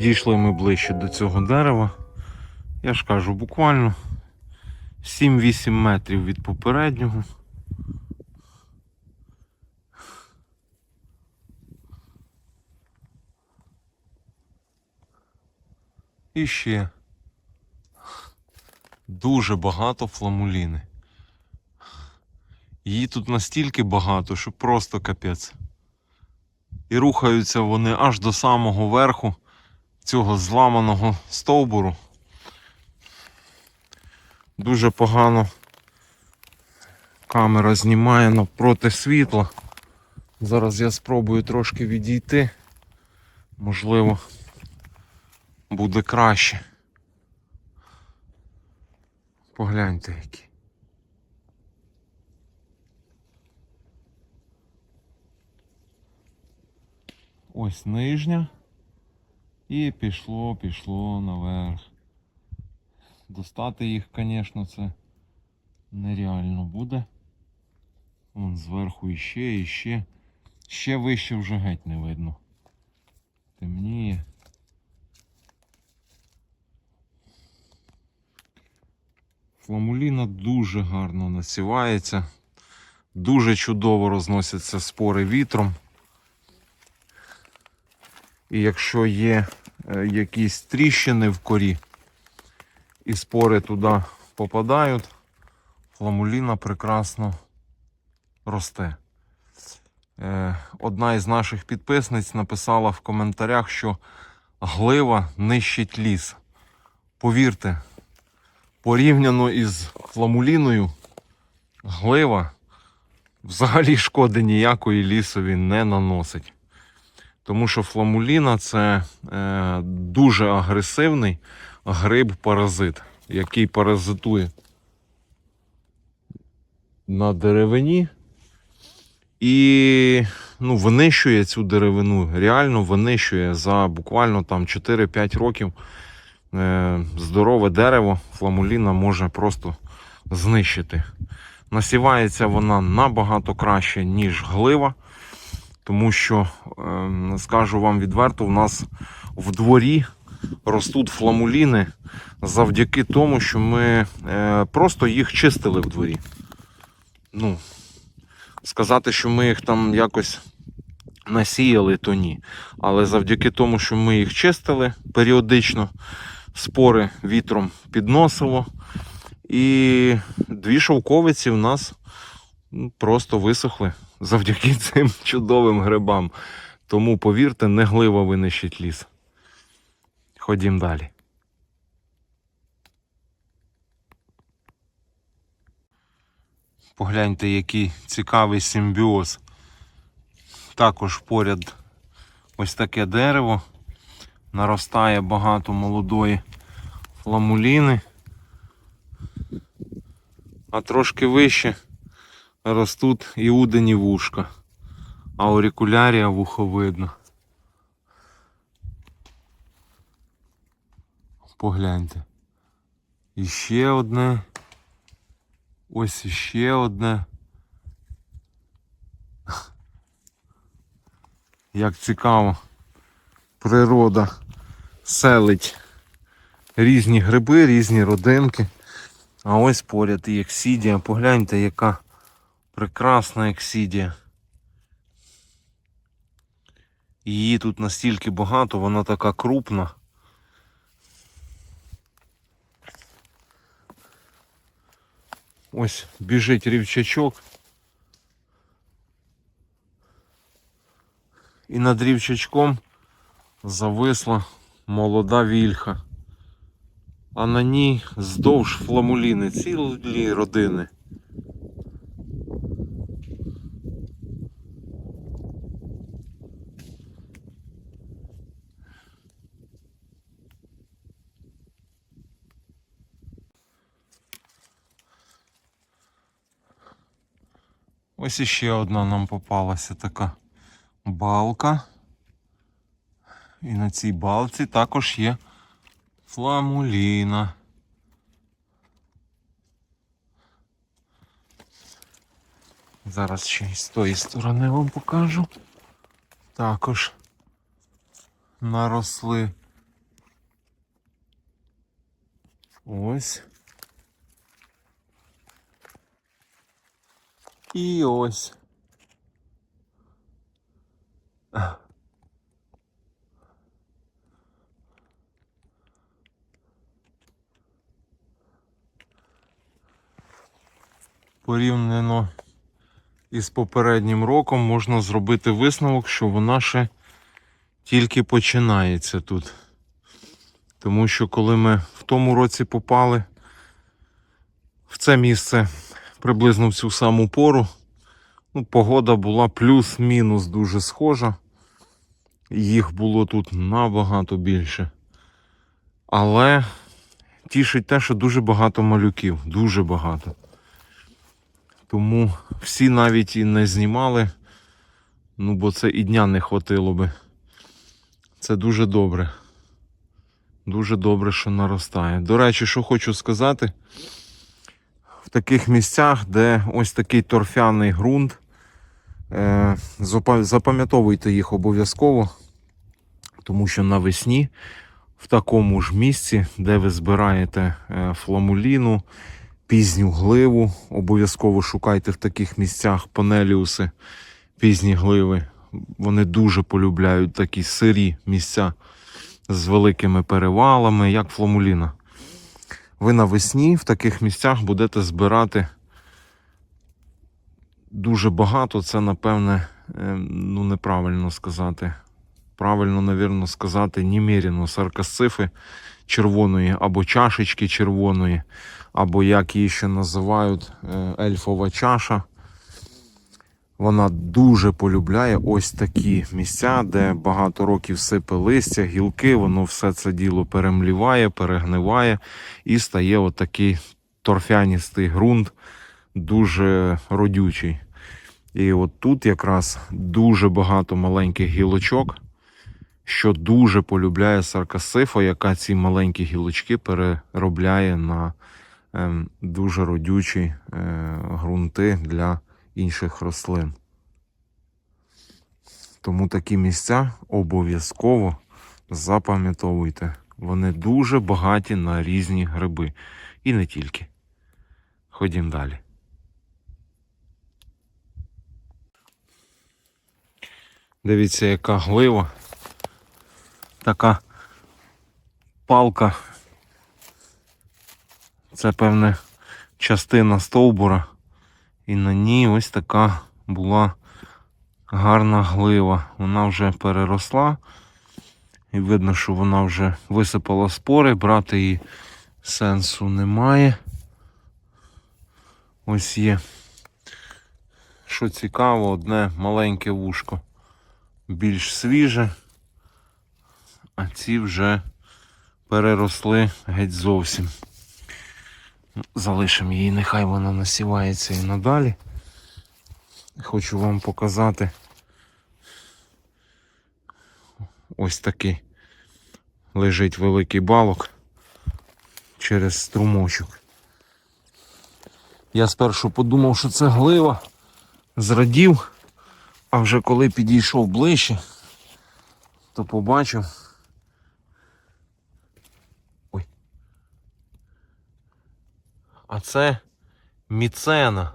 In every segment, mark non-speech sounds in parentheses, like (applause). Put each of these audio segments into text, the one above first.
Підійшли ми ближче до цього дерева. Я ж кажу, буквально 7-8 метрів від попереднього. І ще дуже багато фламуліни. Її тут настільки багато, що просто капець. І рухаються вони аж до самого верху цього зламаного стовбуру. Дуже погано камера знімає навпроти світла. Зараз я спробую трошки відійти. Можливо, буде краще. Погляньте які. Ось нижня. І пішло, пішло наверх. Достати їх, звісно, це нереально буде. Вон зверху іще, іще. Ще вище вже геть не видно. Темніє. Фламуліна дуже гарно насівається. Дуже чудово розносяться спори вітром. І якщо є якісь тріщини в корі, і спори туди попадають, фламуліна прекрасно росте. Е, Одна із наших підписниць написала в коментарях, що глива нищить ліс. Повірте, порівняно із фламуліною, глива взагалі шкоди ніякої лісові не наносить. Тому що фламуліна це е, дуже агресивний гриб-паразит, який паразитує на деревині і ну, винищує цю деревину. Реально винищує за буквально там 4-5 років е, здорове дерево фламуліна може просто знищити. Насівається вона набагато краще, ніж глива. Тому що, е, скажу вам відверто, в нас в дворі ростуть фламуліни завдяки тому, що ми е, просто їх чистили в дворі. Ну, сказати, що ми їх там якось насіяли, то ні. Але завдяки тому, що ми їх чистили періодично, спори вітром підносило. І дві шовковиці в нас просто висохли завдяки (laughs) цим чудовим грибам. Тому, повірте, не глива винищить ліс. Ходім далі. Погляньте, який цікавий симбіоз. Також поряд ось таке дерево. Наростає багато молодої фламуліни. А трошки вище ростуть іудині вушка, аурикулярія вуховидна. Погляньте. І ще одне. Ось іще одне. Як цікаво, природа селить різні гриби, різні родинки. А ось поряд і ексідія. Погляньте, яка прекрасна ексідія. Її тут настільки багато, вона така крупна. Ось біжить рівчачок. І над рівчачком зависла молода вільха. А на ній здовж фламуліни цілі родини. Ось іще одна нам попалася така балка. І на цій балці також є фламуліна. Зараз ще і з тої сторони вам покажу. Також наросли. Ось. І ось. Порівняно із попереднім роком можна зробити висновок, що вона ще тільки починається тут. Тому що коли ми в тому році попали в це місце приблизно в цю саму пору, ну, погода була плюс-мінус дуже схожа. Їх було тут набагато більше. Але тішить те, що дуже багато малюків, дуже багато. Тому всі навіть і не знімали, ну бо це і дня не хватило би. Це дуже добре. Дуже добре, що наростає. До речі, що хочу сказати, таких місцях, де ось такий торфяний ґрунт, е, запам'ятовуйте їх обов'язково, тому що навесні в такому ж місці, де ви збираєте е, фламуліну, пізню гливу, обов'язково шукайте в таких місцях панеліуси, пізні гливи. Вони дуже полюбляють такі сирі місця з великими перевалами, як фламуліна. Ви навесні в таких місцях будете збирати дуже багато. Це, напевне, е, ну неправильно сказати. Правильно, навірно, сказати, неміряно саркасцифи червоної або чашечки червоної, або як її ще називають е, ельфова чаша. Вона дуже полюбляє ось такі місця, де багато років сипе листя, гілки, воно все це діло перемліває, перегниває і стає отакий торфяністий ґрунт, дуже родючий. І от тут якраз дуже багато маленьких гілочок, що дуже полюбляє саркасифа, яка ці маленькі гілочки переробляє на ем, дуже родючі е, ґрунти для інших рослин. Тому такі місця обов'язково запам'ятовуйте. Вони дуже багаті на різні гриби. І не тільки. Ходім далі. Дивіться, яка глива. Така палка. Це певне частина стовбура. І на ній ось така була гарна глива. Вона вже переросла. І видно, що вона вже висипала спори, брати її сенсу немає. Ось є. Що цікаво, одне маленьке вушко більш свіже, а ці вже переросли геть зовсім. Залишимо її, нехай вона насівається і надалі. Хочу вам показати ось такий лежить великий балок через струмочок. Я спершу подумав, що це глива, зрадів, а вже коли підійшов ближче, то побачив. Це міцена.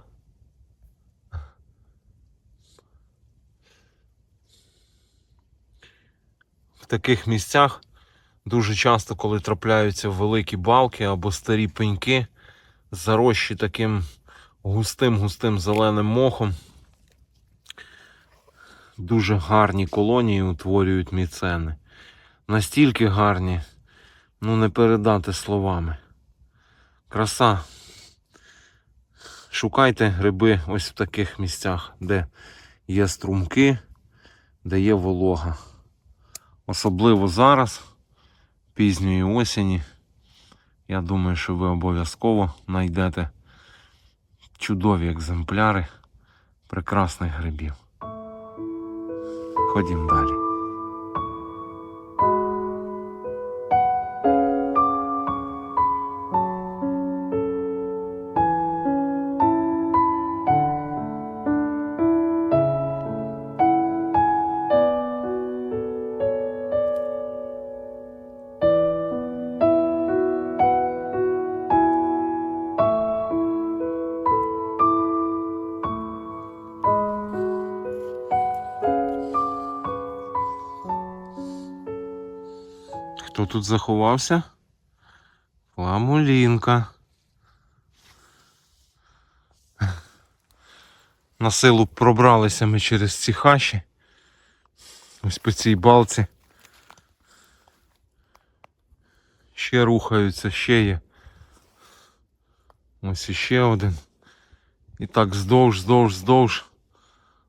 В таких місцях дуже часто, коли трапляються великі балки або старі пеньки, зарощі таким густим-густим зеленим мохом, дуже гарні колонії утворюють міцени. Настільки гарні, ну не передати словами. Краса. Шукайте гриби ось в таких місцях, де є струмки, де є волога. Особливо зараз, пізньої осені. Я думаю, що ви обов'язково знайдете чудові екземпляри прекрасних грибів. Ходім далі. Тут заховався? Фламулінка. На силу пробралися ми через ці хащі. Ось по цій балці. Ще рухаються, ще є. Ось іще один. І так здовж, здовж, здовж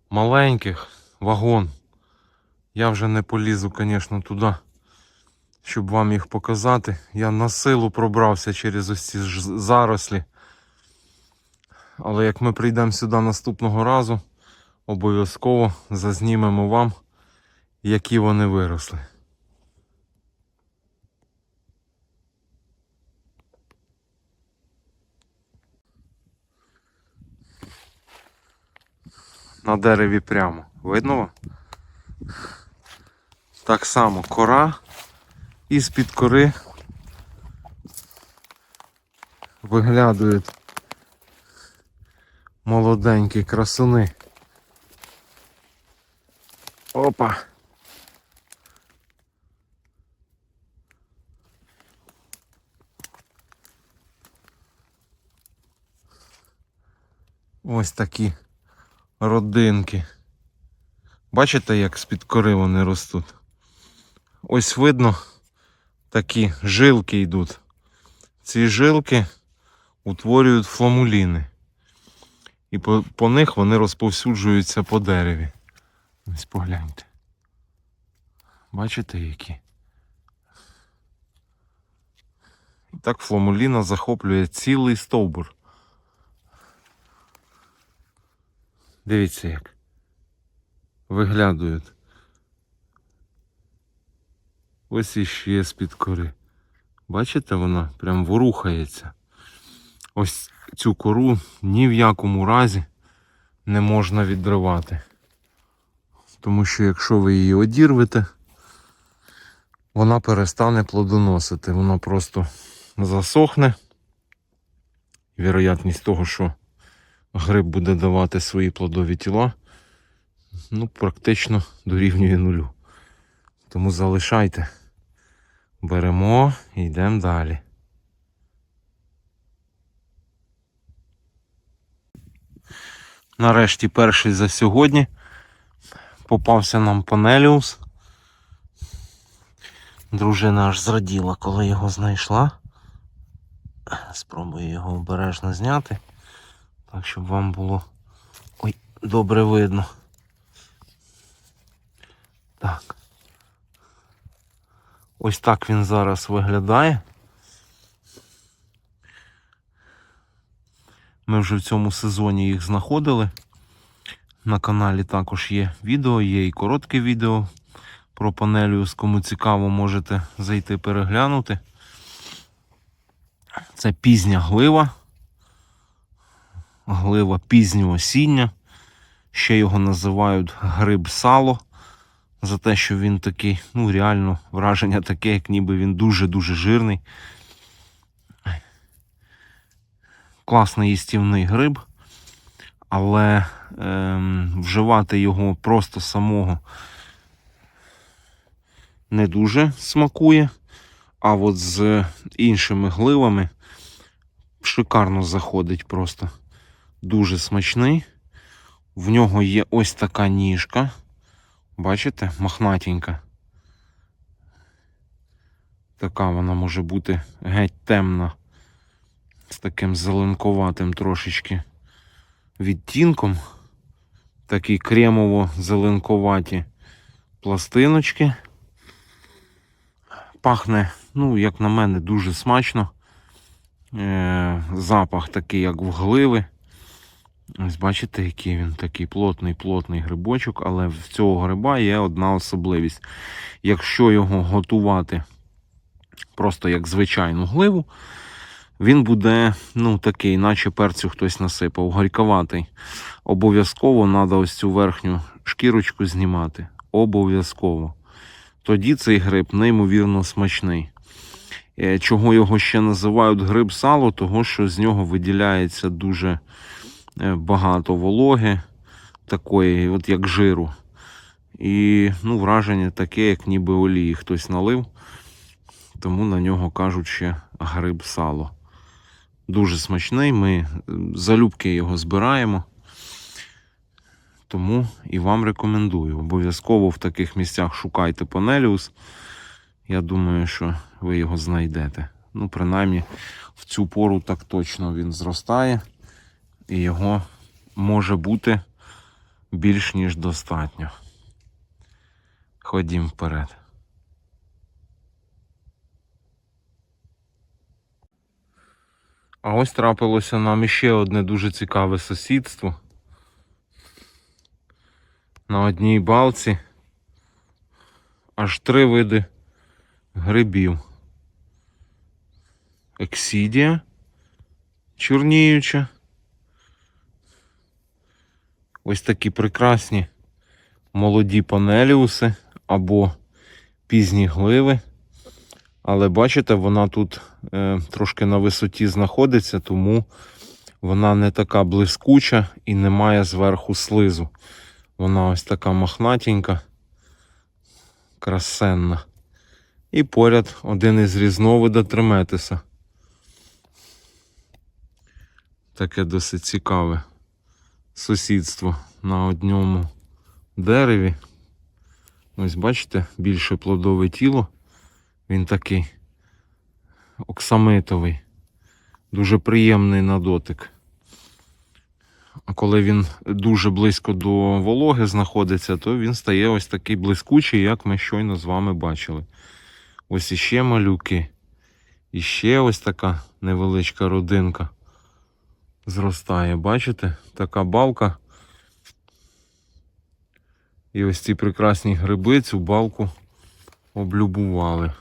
маленьких вагон. Я вже не полізу, звісно, туди, щоб вам їх показати. Я на силу пробрався через ось ці зарослі. Але як ми прийдемо сюди наступного разу, обов'язково зазнімемо вам, які вони виросли. На дереві прямо. Видно? Так само кора і з-під кори виглядують молоденькі красуни. Опа. Ось такі родинки. Бачите, як з-під кори вони ростуть? Ось видно, такі жилки йдуть. Ці жилки утворюють фламуліни. І по, по них вони розповсюджуються по дереві. Ось погляньте. Бачите які? І так фламуліна захоплює цілий стовбур. Дивіться як. Виглядують. Ось іще з-під кори. Бачите, вона прям ворухається. Ось цю кору ні в якому разі не можна відривати. Тому що якщо ви її одірвете, вона перестане плодоносити. Вона просто засохне. Вірогятність того, що гриб буде давати свої плодові тіла, ну, практично дорівнює нулю. Тому залишайте. Беремо і йдемо далі. Нарешті перший за сьогодні попався нам Панеліус. Дружина аж зраділа, коли його знайшла. Спробую його обережно зняти, так щоб вам було ой, добре видно. Так. Ось так він зараз виглядає. Ми вже в цьому сезоні їх знаходили. На каналі також є відео, є і коротке відео про панеліус. Кому цікаво, можете зайти переглянути. Це пізня глива. Глива пізнього осіння. Ще його називають гриб сало. За те, що він такий, ну реально враження таке, як ніби він дуже-дуже жирний. Класний їстівний гриб, але ем, вживати його просто самого не дуже смакує. А от з іншими гливами шикарно заходить просто. Дуже смачний. В нього є ось така ніжка. Бачите, мохнатенька. Така вона може бути геть темна, з таким зеленковатим трошечки відтінком. Такі кремово-зеленковаті пластиночки. Пахне, ну, як на мене, дуже смачно. Е, Запах такий, як в. Ось бачите, який він такий плотний, плотний грибочок, але в цього гриба є одна особливість. Якщо його готувати просто як звичайну гливу, він буде, ну, такий, наче перцю хтось насипав, горьковатий. Обов'язково треба ось цю верхню шкірочку знімати. Обов'язково. Тоді цей гриб неймовірно смачний. Е, Чого його ще називають гриб сало, того що з нього виділяється дуже багато вологи, такої, от як жиру. І ну, враження таке, як ніби олії хтось налив. тому на нього кажуть ще гриб сало. Дуже смачний, ми е, залюбки його збираємо. Тому і вам рекомендую. Обов'язково в таких місцях шукайте Панеліус. Я думаю, що ви його знайдете. Ну, принаймні, в цю пору так точно він зростає, і його може бути більш ніж достатньо. Ходім вперед. А ось трапилося нам іще одне дуже цікаве сусідство. На одній балці аж три види грибів. Ексідія чорніюча. Ось такі прекрасні молоді панеліуси або пізні гливи. Але бачите, вона тут е, трошки на висоті знаходиться, тому вона не така блискуча і не має зверху слизу. Вона ось така мохнатенька, красенна. І поряд один із різновида триметиса. Таке досить цікаве сусідство на одному дереві. Ось бачите, більше плодове тіло. Він такий оксамитовий, дуже приємний на дотик. А коли він дуже близько до вологи знаходиться, то він стає ось такий блискучий, як ми щойно з вами бачили. Ось іще малюки. І ще ось така невеличка родинка зростає. Бачите? Така балка. І ось ці прекрасні гриби цю балку облюбували.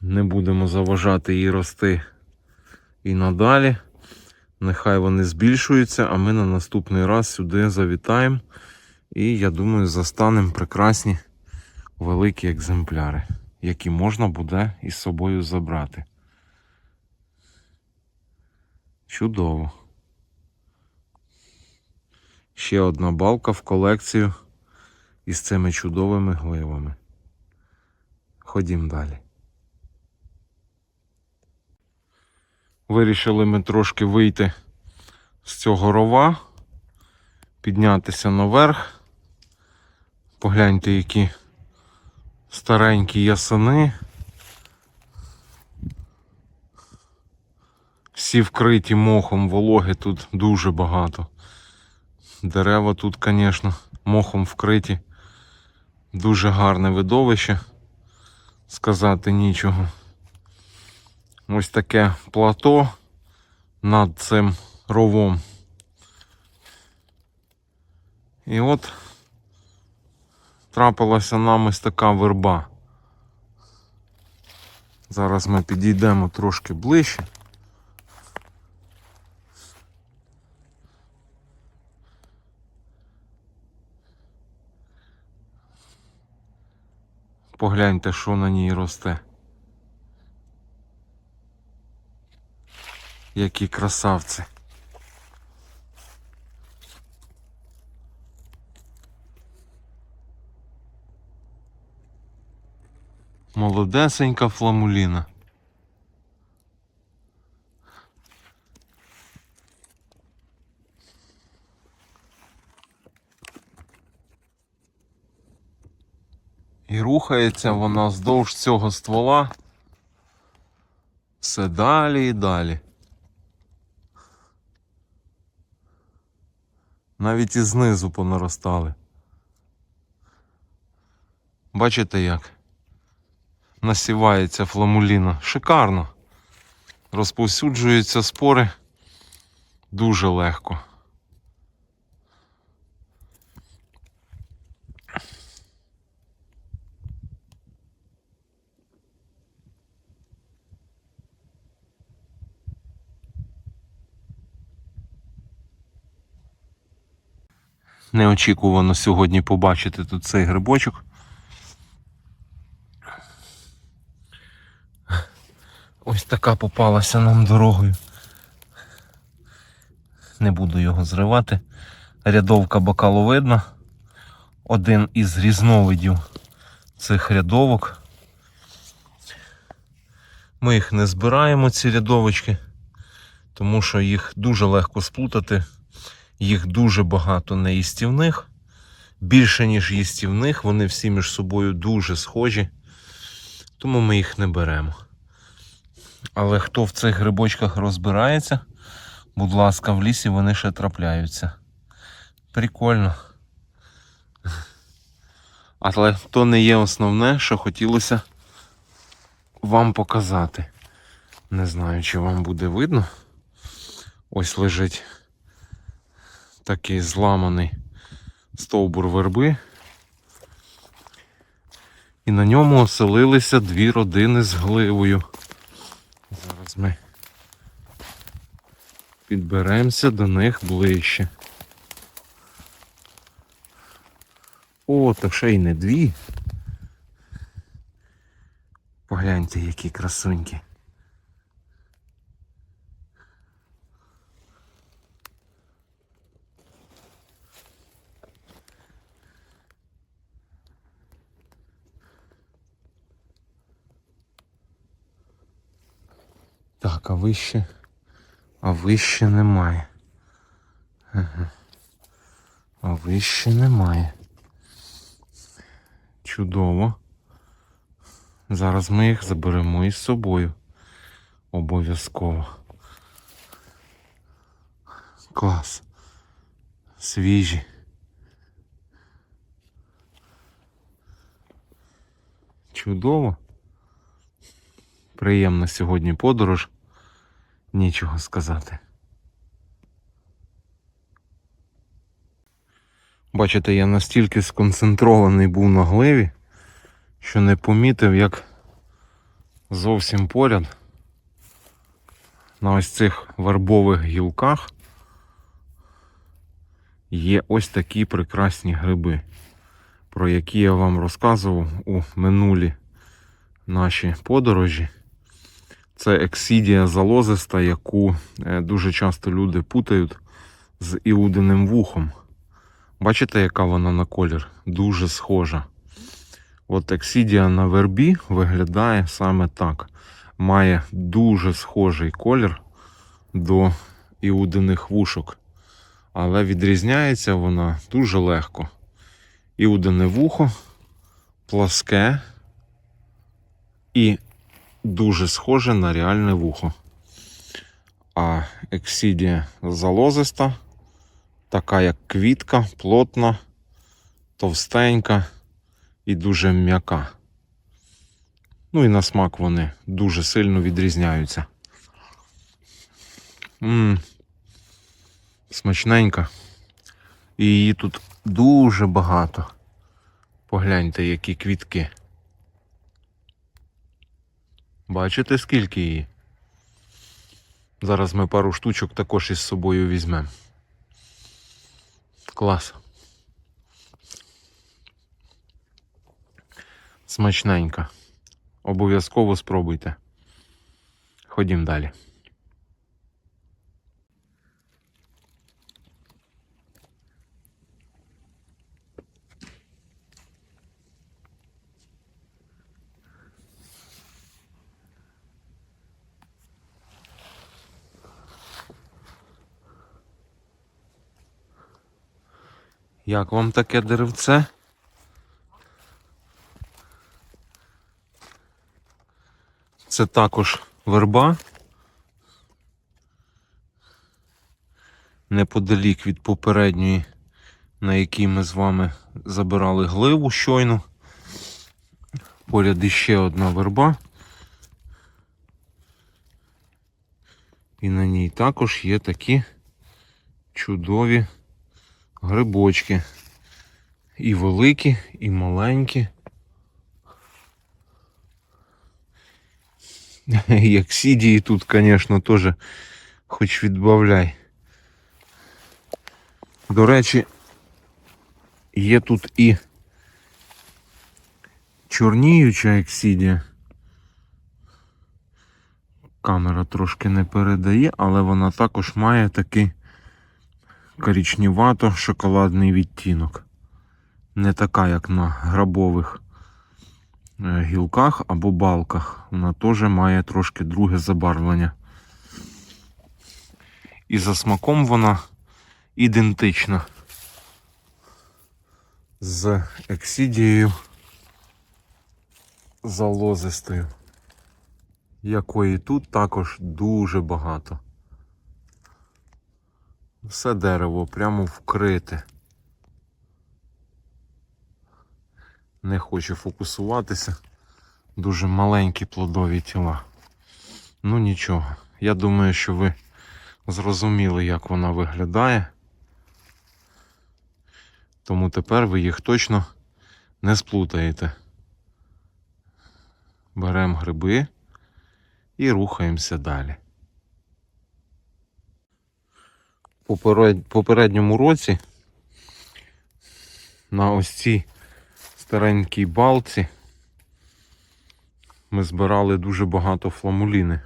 Не будемо заважати їй рости і надалі. Нехай вони збільшуються, а ми на наступний раз сюди завітаємо. І я думаю, застанемо прекрасні великі екземпляри, які можна буде із собою забрати. Чудово. Ще одна балка в колекцію із цими чудовими гливами. Ходім далі. Вирішили ми трошки вийти з цього рова, піднятися наверх. Погляньте, які старенькі ясени. Всі вкриті мохом, вологи тут дуже багато. Дерева тут, звісно, мохом вкриті. Дуже гарне видовище. Сказати нічого. Ось таке плато над цим ровом. І от трапилася нам ось така верба. Зараз ми підійдемо трошки ближче. Погляньте, що на ній росте. Які красавці. Молодесенька фламуліна. І рухається вона вздовж цього ствола все далі і далі. Навіть і знизу понаростали. Бачите як? Насівається фламуліна. Шикарно. Розповсюджуються спори дуже легко. Неочікувано сьогодні побачити тут цей грибочок. Ось така попалася нам дорогою. Не буду його зривати. Рядовка бокаловидна. Один із різновидів цих рядовок. Ми їх не збираємо, ці рядовочки, тому що їх дуже легко сплутати. Їх дуже багато неїстівних. Більше, ніж їстівних, вони всі між собою дуже схожі, тому ми їх не беремо. Але хто в цих грибочках розбирається, будь ласка, в лісі вони ще трапляються. Прикольно. Але то не є основне, що хотілося вам показати. Не знаю, чи вам буде видно. Ось лежить такий зламаний стовбур верби. І на ньому оселилися дві родини з гливою. Зараз ми підберемося до них ближче. О, та ще й не дві. Погляньте, які красунькі. Так, а вище. А вище немає. Ага. А вище немає. Чудово. Зараз ми їх заберемо із собою. Обов'язково. Клас. Свіжі. Чудово. Приємна сьогодні подорож. Нічого сказати. Бачите, я настільки сконцентрований був на гливі, що не помітив, як зовсім поряд на ось цих вербових гілках є ось такі прекрасні гриби, про які я вам розказував у минулі наші подорожі. Це ексідія залозиста, яку е, дуже часто люди путають з іудиним вухом. Бачите, яка вона на колір? Дуже схожа. От ексідія на вербі виглядає саме так. Має дуже схожий колір до іудиних вушок. Але відрізняється вона дуже легко. Іудине вухо пласке і дуже схоже на реальне вухо. А ексідія залозиста, така як квітка, плотна, товстенька і дуже м'яка. Ну і на смак вони дуже сильно відрізняються. Ммм, смачненька. І її тут дуже багато. Погляньте, які квітки. Бачите, скільки її? Зараз ми пару штучок також із собою візьмемо. Клас. Смачненька. Обов'язково спробуйте. Ходім далі. Як вам таке деревце? Це також верба. Неподалік від попередньої, на якій ми з вами забирали гливу щойно. Поряд іще одна верба. І на ній також є такі чудові грибочки. І великі, і маленькі. (laughs) Як сідії тут, звісно, теж хоч відбавляй. До речі, є тут і чорніюча ексідія. Камера трошки не передає, але вона також має такий коричневато шоколадний відтінок. Не така, як на грабових е, гілках або балках. Вона теж має трошки друге забарвлення. І за смаком вона ідентична з ексідією залозистою, якої тут також дуже багато. Все дерево прямо вкрите. Не хочу фокусуватися. Дуже маленькі плодові тіла. Ну нічого. Я думаю, що ви зрозуміли, як вона виглядає. Тому тепер ви їх точно не сплутаєте. Беремо гриби і рухаємося далі. Попередньому році на ось цій старенькій балці ми збирали дуже багато фламуліни.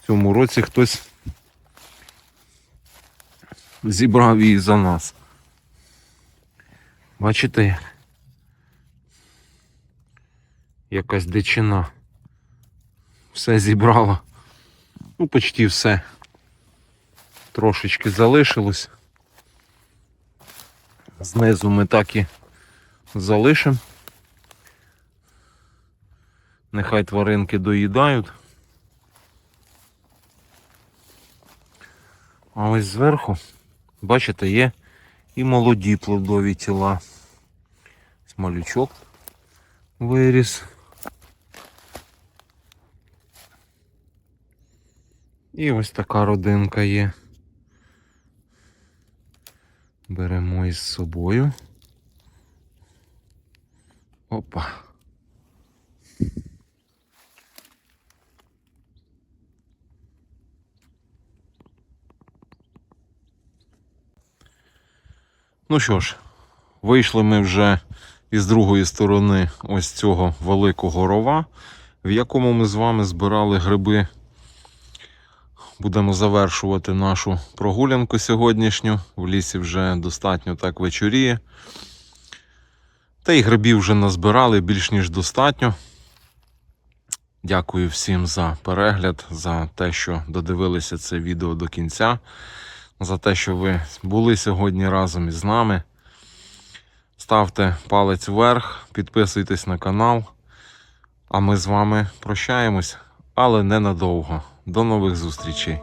В цьому році хтось зібрав її за нас. Бачите, якась дичина. Все зібрала. Ну, почти все. Трошечки залишилось. Знизу ми так і залишимо. Нехай тваринки доїдають. А ось зверху, бачите, є і молоді плодові тіла. Малючок виріс. І ось така родинка є. Беремо із собою. Опа. Ну що ж, вийшли ми вже із другої сторони ось цього великого рова, в якому ми з вами збирали гриби. Будемо завершувати нашу прогулянку сьогоднішню. В лісі вже достатньо так вечоріє. Та й грибів вже назбирали більш ніж достатньо. Дякую всім за перегляд, за те, що додивилися це відео до кінця, за те, що ви були сьогодні разом із нами. Ставте палець вверх, підписуйтесь на канал. А ми з вами прощаємось, але ненадовго. До нових зустрічей!